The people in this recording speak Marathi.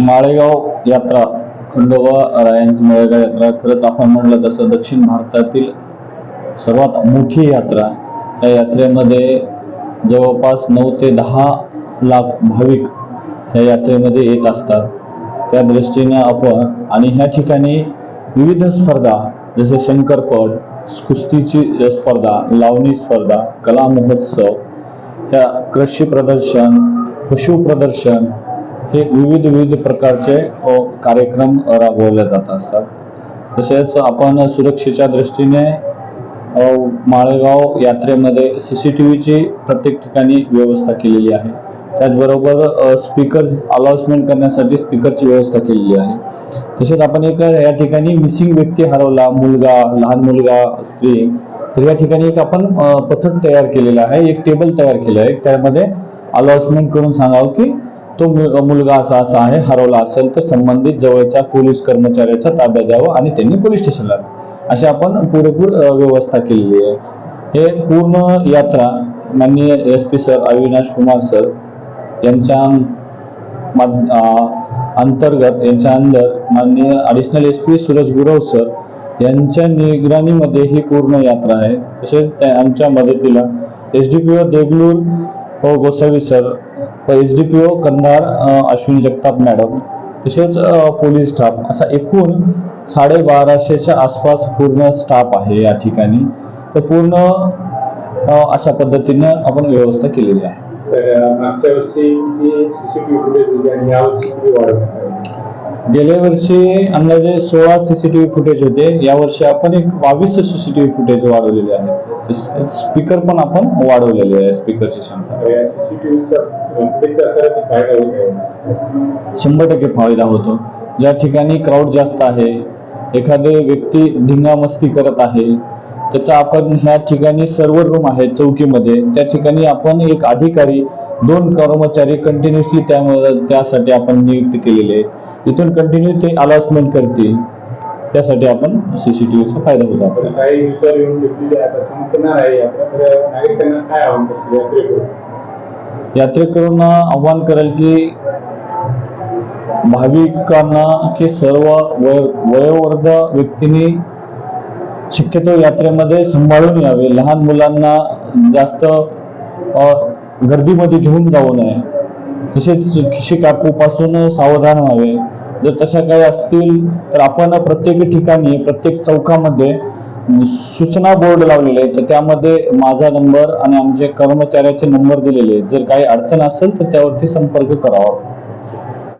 माळेगाव यात्रा खंडोबा रायांची माळेगाव यात्रा. खरंच आपण म्हणलं तसं दक्षिण भारतातील सर्वात मोठी यात्रा. या यात्रेमध्ये जवळपास नऊ ते दहा लाख भाविक या यात्रेमध्ये येत असतात. त्या दृष्टीने आपण आणि ह्या ठिकाणी विविध स्पर्धा जसे शंकरपट कुस्तीची स्पर्धा लावणी स्पर्धा कला महोत्सव त्या कृषी प्रदर्शन पशु प्रदर्शन हे विविध विविध प्रकारचे कार्यक्रम राबवले जात असतात तसेच आपण सुरक्षेच्या दृष्टीने माळेगाव यात्रेमध्ये सी सी टी व्हीची प्रत्येक ठिकाणी व्यवस्था केलेली आहे. त्याचबरोबर स्पीकर अलाउन्समेंट करण्यासाठी स्पीकरची व्यवस्था केलेली आहे. तसेच आपण एक या ठिकाणी मिसिंग व्यक्ती हरवला मुलगा लहान मुलगा स्त्री तर या ठिकाणी एक आपण पथक तयार केलेलं आहे एक टेबल तयार केलं आहे. त्यामध्ये अलाउन्समेंट करून सांगावं की तो मुलगा असा असा आहे हरवला असेल तर संबंधित जवळच्या पोलीस कर्मचाऱ्याच्या ताब्यात द्यावं आणि त्यांनी पोलीस स्टेशनला अशी आपण पुरेपूर व्यवस्था केलेली आहे. हे पूर्ण यात्रा माननीय S P sir Avinash Kumar sir यांच्या अंतर्गत यांच्या अंदर माननीय additional S P Suraj Gurav sir यांच्या निगराणीमध्ये ही पूर्ण यात्रा आहे. तसेच त्या आमच्या मदतीला S D P O Degloor व Gosavi sir S D P O Kandhar Ashwini Jagtap madam तसेच पोलीस स्टाफ असा एकूण साडेबाराशेच्या आसपास पूर्ण स्टाफ आहे या ठिकाणी. तर पूर्ण अशा पद्धतीने आपण व्यवस्था केलेली आहे? गेल्या वर्षी अंदाजे सोळा सीसीटीव्ही फुटेज होते. यावर्षी आपण एक बावीस सीसीटीव्ही फुटेज वाढवलेले आहे. स्पीकर पण आपण वाढवलेले आहे स्पीकरची क्षमता. शंभर टक्के फायदा होतो. ज्या ठिकाणी क्राऊड जास्त आहे एखादी व्यक्ती धिंगामस्ती करत आहे त्याचा आपण ह्या ठिकाणी सर्व्हर रूम आहे चौकीमध्ये त्या ठिकाणी आपण एक अधिकारी दोन कर्मचारी कंटिन्युअसली त्यामध्ये त्यासाठी आपण नियुक्त केलेले आहेत. इथून कंटिन्यू ते अलाउन्समेंट करतील. त्यासाठी आपण सीसीटीव्हीचा फायदा होतो आपल्याला. यात्रेकरूंना आव्हान करेल की भाविकांना की सर्व वय वयोवृद्ध व्यक्तींनी शक्यतो यात्रेमध्ये सांभाळून यावे. लहान मुलांना जास्त गर्दीमध्ये घेऊन जाऊ नये. तसेच खिशी काकूपासून सावधान व्हावे. जर तशा काही असतील तर आपण प्रत्येक ठिकाणी प्रत्येक चौकामध्ये सूचना बोर्ड लावलेले आहे तर त्यामध्ये माझा नंबर आणि आमचे कर्मचाऱ्याचे नंबर दिलेले आहेत. जर काही अडचण असेल तर त्यावरती संपर्क करावा.